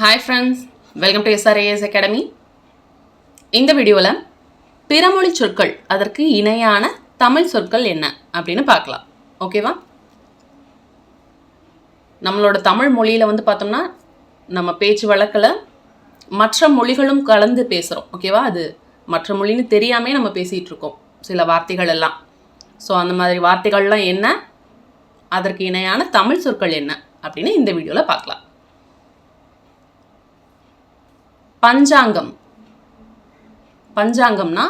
Hi friends welcome to SRAS academy இந்த வீடியோவில் பிறமொழி சொற்கள் அதற்கு இணையான தமிழ் சொற்கள் என்ன அப்படின்னு பார்க்கலாம். ஓகேவா நம்மளோட தமிழ் மொழியில் வந்து பார்த்தோம்னா நம்ம பேச்சு வழக்கில் மற்ற மொழிகளும் கலந்து பேசுகிறோம் ஓகேவா அது மற்ற மொழின்னு தெரியாமே நம்ம பேசிகிட்டு இருக்கோம் சில வார்த்தைகள் எல்லாம். ஸோ அந்த மாதிரி வார்த்தைகள்லாம் என்ன? அதற்கு இணையான தமிழ் சொற்கள் என்ன? அப்படின்னு இந்த வீடியோவில் பார்க்கலாம். பஞ்சாங்கம். பஞ்சாங்கம்னா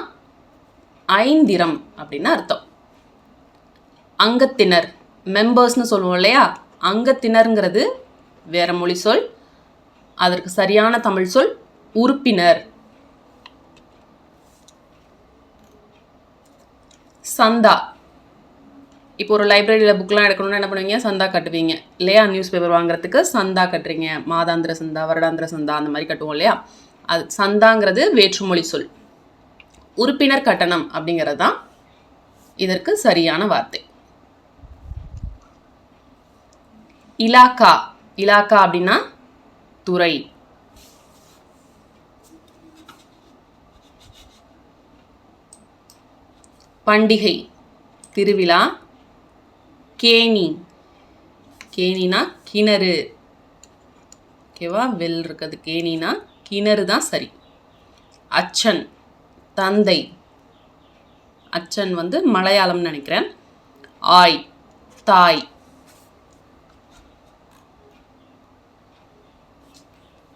ஐந்திரம் அப்படின்னு அர்த்தம். அங்கத்தினர் மெம்பர்ஸ்னு சொல்லுவோம் இல்லையா? அங்கத்தினருங்கிறது வேற மொழி சொல். அதற்கு சரியான தமிழ் சொல் உறுப்பினர். சந்தா. இப்போ ஒரு லைப்ரரியில் புக்லாம் எடுக்கணும்னா என்ன பண்ணுவீங்க? சந்தா கட்டுவீங்க. இல்லையா? நியூஸ் பேப்பர் வாங்குறதுக்கு சந்தா கட்டுறீங்க. மாதாந்திர சந்தா வருடாந்திர சந்தா அந்த மாதிரி கட்டுவோம் இல்லையா? அது சந்தாங்கிறது வேற்றுமொழி சொல். உறுப்பினர் கட்டணம் அப்படிங்கிறது தான் இதற்கு சரியான வார்த்தை. இலாக்கா. இலாக்கா அப்படின்னா துறை. பண்டிகை. திருவிழா. கேணி. கேணினா கிணறு. ஓகேவா? வெல் இருக்கிறது கேணினா கிணறு தான் சரி. அச்சன். தந்தை. அச்சன் வந்து மலையாளம்னு நினைக்கிறேன். ஆய். தாய்.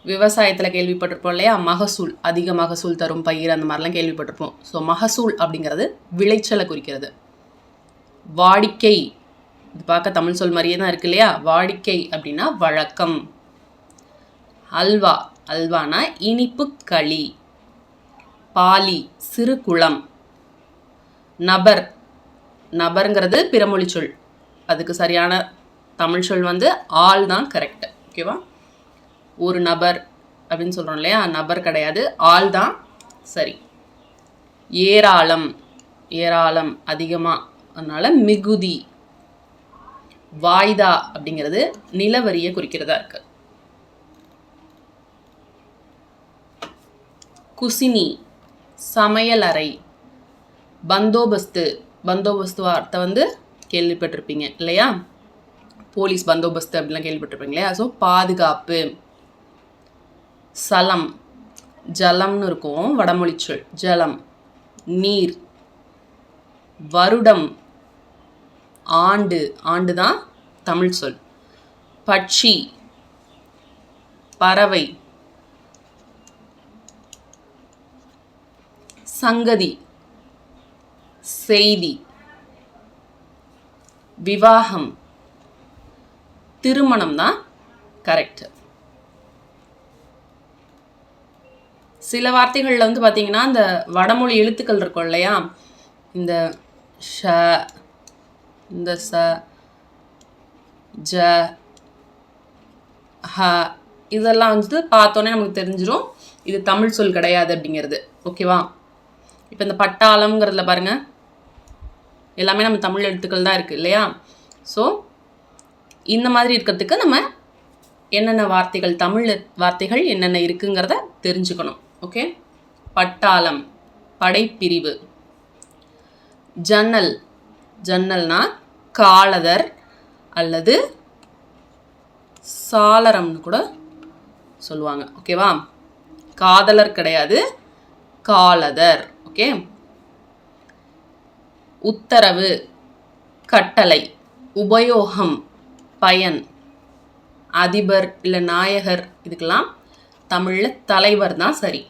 விவசாயத்தில் கேள்விப்பட்டிருப்போம் இல்லையா? மகசூல். அதிக மகசூல் தரும் பயிர் அந்த மாதிரிலாம் கேள்விப்பட்டிருப்போம். ஸோ மகசூல் அப்படிங்கிறது விளைச்சலை குறிக்கிறது. வாடிக்கை. இது பார்க்க தமிழ் சொல் மாதிரியே தான் இருக்கு இல்லையா? வாடிக்கை அப்படின்னா வழக்கம். அல்வா அல்வானா இனிப்பு களி. பாலி சிறு குளம். நபர் நபருங்கிறது பிறமொழி சொல். அதுக்கு சரியான தமிழ் சொல் வந்து ஆள் தான் கரெக்ட் ஓகேவா ஒரு நபர் அப்படின்னு சொல்கிறோம் இல்லையா? நபர் கிடையாது ஆள் தான் சரி. ஏராளம் ஏராளம் அதிகமாக அதனால் மிகுதி. வாய்தா அப்படிங்கிறது நிலவரியை குறிக்கிறதா இருக்கு. குசினி சமையலறை பந்தோபஸ்து. பந்தோபஸ்து வார்த்தை வந்து கேள்விப்பட்டிருப்பீங்க இல்லையா? போலீஸ் பந்தோபஸ்து அப்படிலாம் கேள்விப்பட்டிருப்பீங்க இல்லையா? ஸோ பாதுகாப்பு சலம் ஜலம்னு இருக்கும் வடமொழிச்சொல் ஜலம் நீர் வருடம் ஆண்டு ஆண்டு தான் தமிழ் சொல். பட்சி பறவை சங்கதி செய்தி விவாகம் திருமணம் தான் கரெக்ட் சில வார்த்தைகளில் வந்து பார்த்தீங்கன்னா இந்த வடமொழி எழுத்துக்கள் இருக்கும் இல்லையா? இந்த ஷ இந்த ச ஜ ஹ இதெல்லாம் வந்து பார்த்தோன்னே நமக்கு தெரிஞ்சிடும் இது தமிழ் சொல் கிடையாது அப்படிங்கிறது. ஓகேவா? இப்போ இந்த பட்டாளம்ங்கிறதுல பாருங்கள் எல்லாமே நம்ம தமிழ் எழுத்துக்கள் தான் இருக்குது இல்லையா? ஸோ இந்த மாதிரி இருக்கிறதுக்கு நம்ம என்னென்ன வார்த்தைகள் தமிழ் வார்த்தைகள் என்னென்ன இருக்குங்கிறத தெரிஞ்சுக்கணும். ஓகே? பட்டாளம் படைப்பிரிவு ஜன்னல். ஜன்னல்னால் காலதர் அல்லது சாளரம்னு கூட சொல்லுவாங்க. ஓகேவா காதலர் கிடையாது காலதர். ஓகே உத்தரவு கட்டளை உபயோகம் பயன் அதிபர் இல்லை நாயகர் இதுக்கெல்லாம் தமிழில் தலைவர் தான் சரி.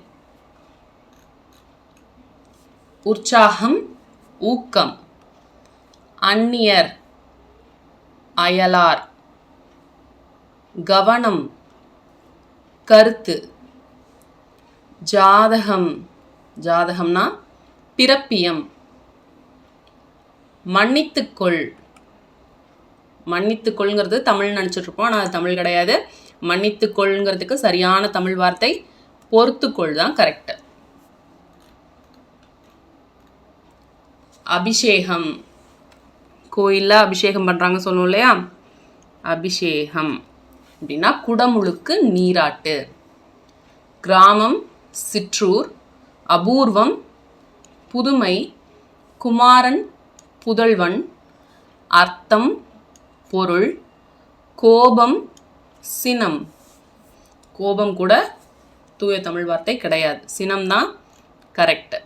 உற்சாகம் ஊக்கம். அந்நியர் அயலார். கவனம் கருத்து ஜாதகம் ஜாதகம்னா பிறப்பியம். மன்னித்துக்கொள். மன்னித்துக்கொள்ங்கிறது தமிழ் நினச்சிட்ருப்போம் ஆனால் அது தமிழ் கிடையாது. மன்னித்துக்கொள்ங்கிறதுக்கு சரியான தமிழ் வார்த்தை பொறுத்துக்கொள் தான் கரெக்டு அபிஷேகம். கோயிலில் அபிஷேகம் பண்ணுறாங்க சொல்லுவோம் இல்லையா? அபிஷேகம். அப்படின்னா குடமுழுக்கு நீராட்டு. கிராமம் சிற்றூர் அபூர்வம் புதுமை குமாரன் புதல்வன் அர்த்தம் பொருள் கோபம் சினம். கோபம் கூட தூய தமிழ் வார்த்தை கிடையாது. சினம் தான் கரெக்ட்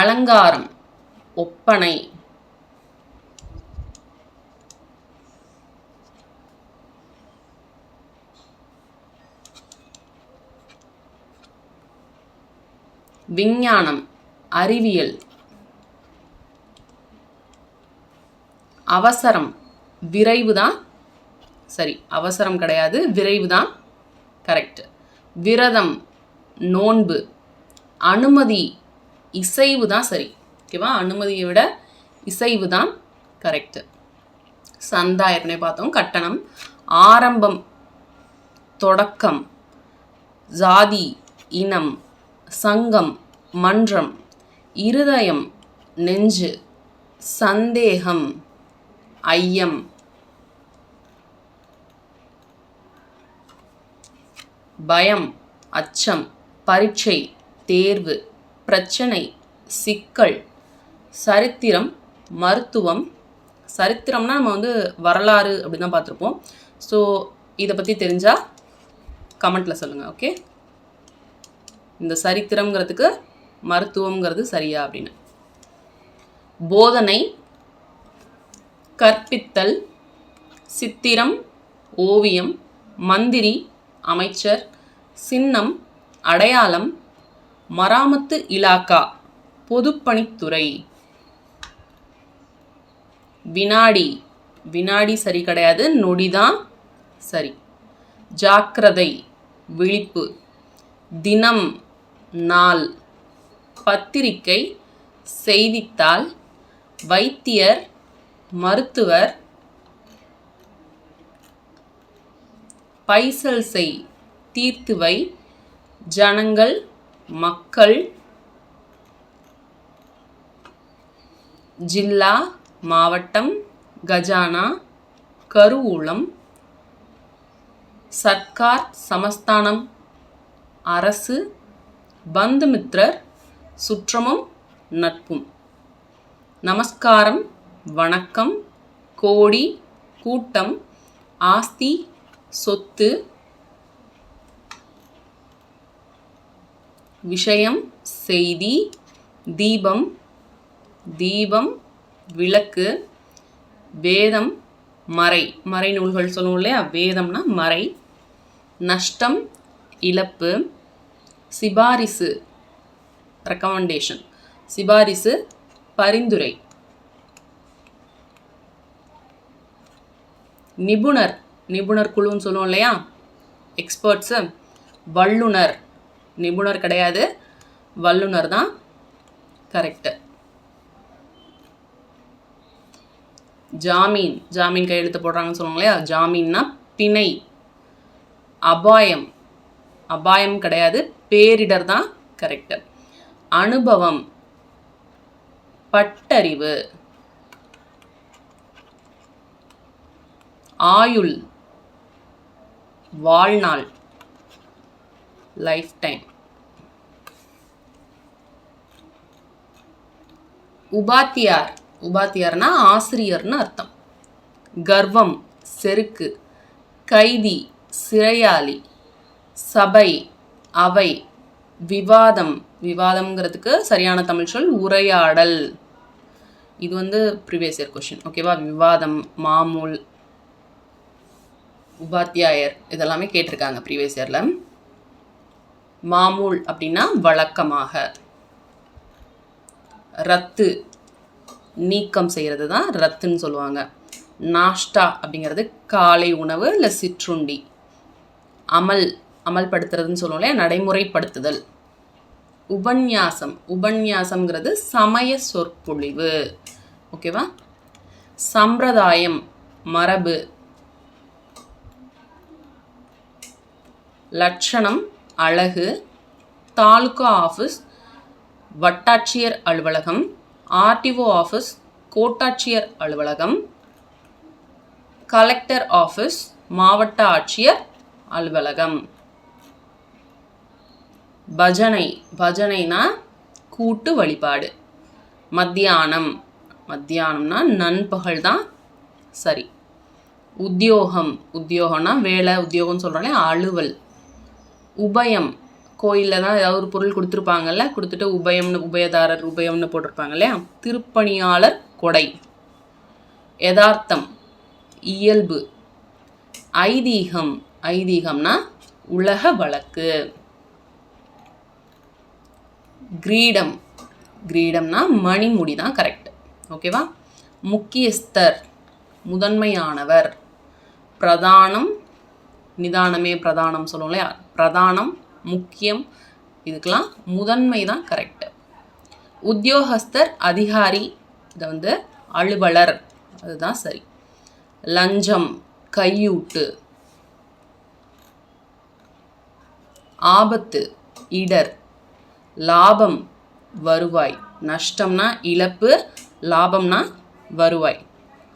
அலங்காரம். ஒப்பனை. விஞ்ஞானம் அறிவியல். அவசரம் விரைவு தான் சரி அவசரம் கிடையாது விரைவு தான் கரெக்ட் விரதம் நோன்பு. அனுமதி இசைவு தான் சரி. ஓகேவா? அனுமதியை விட இசைவு தான் கரெக்டு சந்தா ஏற்கனவே பார்த்தோம். கட்டணம் ஆரம்பம் தொடக்கம் ஜாதி இனம் சங்கம் மன்றம் இருதயம் நெஞ்சு சந்தேகம் ஐயம். பயம் அச்சம் பரீட்சை தேர்வு பிரச்சனை சிக்கல் சரித்திரம் மருத்துவம். சரித்திரம்னா நம்ம வந்து வரலாறு அப்படின்னு தான் பார்த்துருப்போம். ஸோ இதை பற்றி தெரிஞ்சால் கமெண்ட்டில் சொல்லுங்கள் ஓகே இந்த சரித்திரங்கிறதுக்கு மருத்துவங்கிறது சரியா அப்படின்னு. போதனை கற்பித்தல் சித்திரம் ஓவியம் மந்திரி அமைச்சர் சின்னம் அடையாளம் மராமத்து இலாக்கா பொதுப்பணித்துறை. வினாடி. வினாடி சரி கிடையாது நொடிதான் சரி. ஜாக்கிரதை விழிப்பு. தினம் நாள். பத்திரிக்கை செய்தித்தாள். வைத்தியர் மருத்துவர். பைசல் செய் தீர்த்துவை ஜனங்கள் மக்கள். ஜில்லா மாவட்டம் கஜானா கருவூலம் சர்க்கார் சமஸ்தானம். அரசு பந்துமித்ரர் சுற்றமும் நட்பும். நமஸ்காரம் வணக்கம் கோடி கூட்டம் ஆஸ்தி சொத்து. விஷயம் செய்தி தீபம் தீபம் விளக்கு வேதம் மறை. மறை நூல்கள் சொல்லுவோம் இல்லையா? வேதம்னா மறை. நஷ்டம் இழப்பு சிபாரிசு ரெக்கமெண்டேஷன் சிபாரிசு பரிந்துரை. நிபுணர். நிபுணர் குழுன்னு சொல்லுவோம் இல்லையா? எக்ஸ்பர்ட்ஸு வல்லுனர். நிபுணர் கிடையாது. வல்லுனர் தான் கரெக்டு ஜாமீன் ஜாமீன் கையெழுத்து போடுறாங்கன்னு சொல்லுவாங்க இல்லையா ஜாமீன்னா பிணை அபாயம். அபாயம் கிடையாது பேரிடர் தான் கரெக்டு அனுபவம் பட்டறிவு. ஆயுள் வாழ்நாள் லைஃப் டைம் உபாத்தியார் உபாத்தியார்னா ஆசிரியர்னு அர்த்தம். கர்வம் செருக்கு கைதி சிறையாளி சபை அவை விவாதம். விவாதம்ங்கிறதுக்கு சரியான தமிழ் சொல் உரையாடல். இது வந்து ப்ரீவியஸ் இயர் கொஷின் ஓகேவா விவாதம் மாமூல் உபாத்தியாயர் இதெல்லாமே கேட்டிருக்காங்க ப்ரீவியஸ் இயரில் மாமூல் அப்படின்னா வழக்கமாக. ரத்து நீக்கம் செய்கிறது தான் ரத்துன்னு சொல்லுவாங்க. நாஷ்டா அப்படிங்கிறது காலை உணவு இல்லை சிற்றுண்டி. அமல் அமல்படுத்துறதுன்னு சொல்லுவோம் இல்லையா? நடைமுறைப்படுத்துதல். உபன்யாசம். உபன்யாசம்ங்கிறது சமய சொற்பொழிவு. ஓகேவா? சம்பிரதாயம் மரபு லட்சணம் அழகு தாலுகா ஆஃபீஸ் வட்டாட்சியர் அலுவலகம் ஆர்டிஓ ஆஃபீஸ் கோட்டாட்சியர் அலுவலகம் கலெக்டர் ஆஃபீஸ் மாவட்ட ஆட்சியர் அலுவலகம். பஜனை பஜனைனா கூட்டு வழிபாடு. மத்தியானம் மத்தியானம்னா நண்பகல் தான் சரி. உத்தியோகம் உத்தியோகம்னா வேலை உத்தியோகம்னு சொல்கிறோன்னே அலுவல். உபயம் கோயிலில் தான் ஏதாவது ஒரு பொருள் கொடுத்துருப்பாங்கல்ல கொடுத்துட்டு உபயம்னு உபயதாரர் உபயம்னு போட்டிருப்பாங்க இல்லையா திருப்பணியாளர் கொடை. யதார்த்தம் இயல்பு ஐதீகம். ஐதீகம்னா உலக வழக்கு. கிரீடம். கிரீடம்னா மணிமுடி தான் கரெக்ட் ஓகேவா முக்கியஸ்தர் முதன்மையானவர். பிரதானம் நிதானமே பிரதானம் சொல்லுவோம் இல்லையா? பிரதானம் முக்கியம். இதுக்கெல்லாம் முதன்மை தான் கரெக்டு உத்தியோகஸ்தர் அதிகாரி இதை வந்து அலுவலர். அதுதான் சரி. லஞ்சம் கையூட்டு. ஆபத்து இடர். லாபம் வருவாய். நஷ்டம்னா இழப்பு லாபம்னா வருவாய்.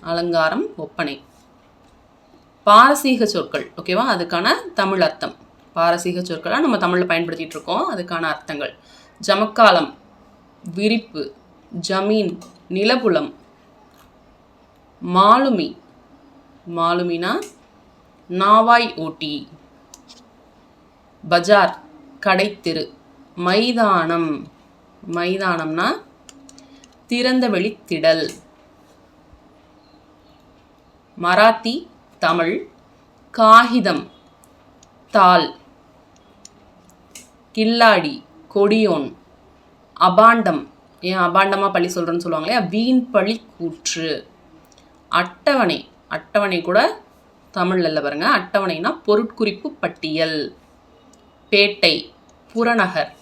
அலங்காரம் ஒப்பனை. பாரசீக சொற்கள் ஓகேவா அதுக்கான தமிழ் அர்த்தம். பாரசீக சொற்களாக நம்ம தமிழில் பயன்படுத்திகிட்டு இருக்கோம். அதுக்கான அர்த்தங்கள். ஜமக்காலம் விரிப்பு ஜமீன் நிலபுலம் மாலுமி. மாலுமினா நாவாய் ஓட்டி. பஜார் கடைத்தெரு. மைதானம். மைதானம்னா திறந்தவெளி திடல். மராத்தி தமிழ். காகிதம் தாள். கில்லாடி கொடியோன் அபாண்டம். ஏன் அபாண்டமாக பழி சொல்கிறேன்னு சொல்லுவாங்க இல்லையா? வீண் பழி கூற்று அட்டவணை. அட்டவணை கூட தமிழில் இல்லை பாருங்கள் அட்டவணைனா பொருட்குறிப்பு பட்டியல். பேட்டை புறநகர்.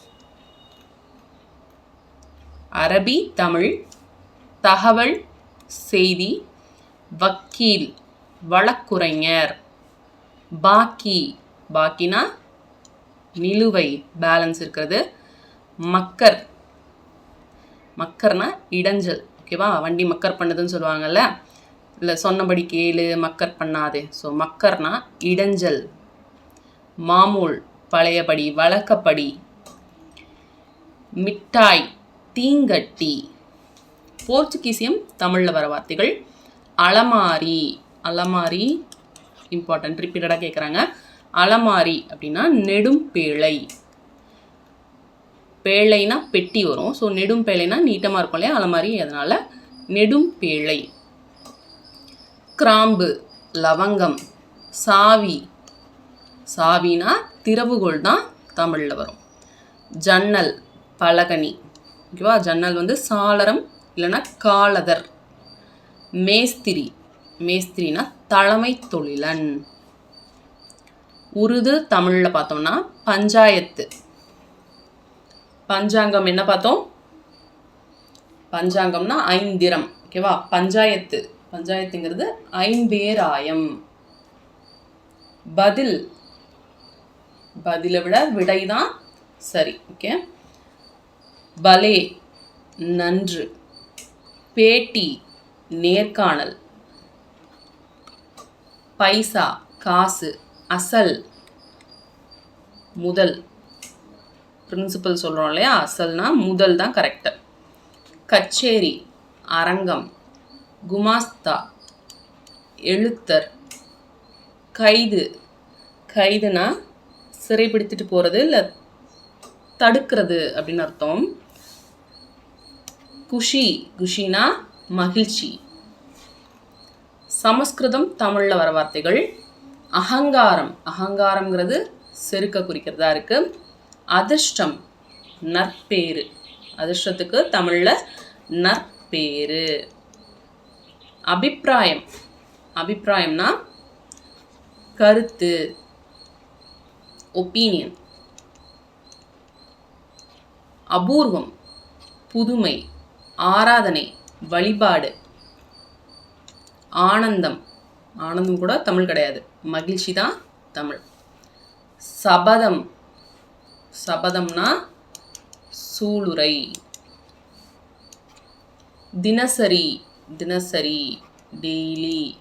அரபி தமிழ். தகவல் செய்தி வக்கீல் வழக்குரைஞர். பாக்கி. பாக்கினா நிலுவை பேலன்ஸ் இருக்கிறது. மக்கர். மக்கர்னா இடைஞ்சல் ஓகேவா வண்டி மக்கர் பண்ணுதுன்னு சொல்லுவாங்கல்ல? இல்லை சொன்னபடி கேளு மக்கர் பண்ணாதே. ஸோ மக்கர்னா இடைஞ்சல். மாமூல் பழையபடி வழக்கப்படி. மிட்டாய் தீங்கட்டி. போர்ச்சுகீசியம் தமிழில் வர வார்த்தைகள். அலமாரி. அலமாரி இம்பார்ட்டன்ட் ரிப்பீட்டடாக கேட்குறாங்க அலமாரி அப்படின்னா நெடும் பேழை. பேழைனா பெட்டி வரும். ஸோ நெடும் பேழைனா நீட்டமாக இருக்கும் இல்லையா? அலமாரி அதனால் நெடும் பேழை. கிராம்பு லவங்கம் சாவி. சாவினா திறவுகோல் தான் தமிழில் வரும். ஜன்னல் பலகனி ஓகேவா? ஜன்னல் வந்து சாளரம் இல்லைன்னா காலதர் மேஸ்திரி. மேஸ்திரினா தலைமை தொழிலன். உருது தமிழில் பார்த்தோம்னா பஞ்சாயத்து. பஞ்சாங்கம் என்ன பார்த்தோம்? பஞ்சாங்கம்னா ஐந்திரம் ஓகேவா பஞ்சாயத்து. பஞ்சாயத்துங்கிறது ஐம்பேராயம். பதில். பதிலை விட விடை தான் சரி ஓகே பலே நன்று. பேட்டி நேர்காணல். பைசா காசு. அசல் முதல். பிரின்சிபல் சொல்கிறோம் இல்லையா? அசல்னா முதல் தான் கரெக்டு கச்சேரி அரங்கம் குமாஸ்தா எழுத்தர் கைது. கைதுனா சிறைப்பிடித்துட்டு போகிறது இல்லை தடுக்கிறது அப்படின்னு அர்த்தம். குஷி குஷினா மகிழ்ச்சி. சமஸ்கிருதம் தமிழில் வர வார்த்தைகள் அகங்காரம். அகங்காரம்ங்கிறது செருக்க குறிக்கிறதா இருக்கு. அதிர்ஷ்டம் நற்பேறு. அதிர்ஷ்டத்துக்கு தமிழில் நற்பேறு. அபிப்பிராயம். அபிப்பிராயம்னா கருத்து ஒப்பீனியன் அபூர்வம் புதுமை ஆராதனை வழிபாடு. ஆனந்தம். ஆனந்தம் கூட தமிழ் கிடையாது. மகிழ்ச்சி தான் தமிழ். சபதம். சபதம்னா சூளுரை. தினசரி. தினசரி. டெய்லி.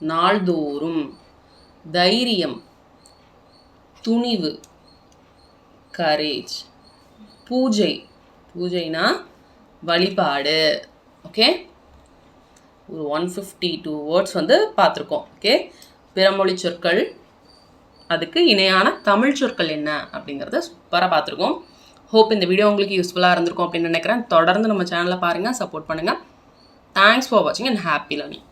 நாள்தோறும். தைரியம். துணிவு. கரேஜ். பூஜை. பூஜைனா வழிபாடு. ஓகே? ஒரு ஒன் ஃபிஃப்டி டூ வேர்ட்ஸ் வந்து பார்த்துருக்கோம். ஓகே பிறமொழி சொற்கள் அதுக்கு இணையான தமிழ் சொற்கள் என்ன அப்படிங்கிறத சூப்பராக பார்த்துருக்கோம். ஹோப் இந்த வீடியோ உங்களுக்கு யூஸ்ஃபுல்லாக இருந்திருக்கும் அப்படின்னு நினைக்கிறேன். தொடர்ந்து நம்ம சேனலை பாருங்கள் சப்போர்ட் பண்ணுங்கள் தேங்க்ஸ் ஃபார் வாட்சிங் அண்ட் ஹாப்பி லேர்னிங்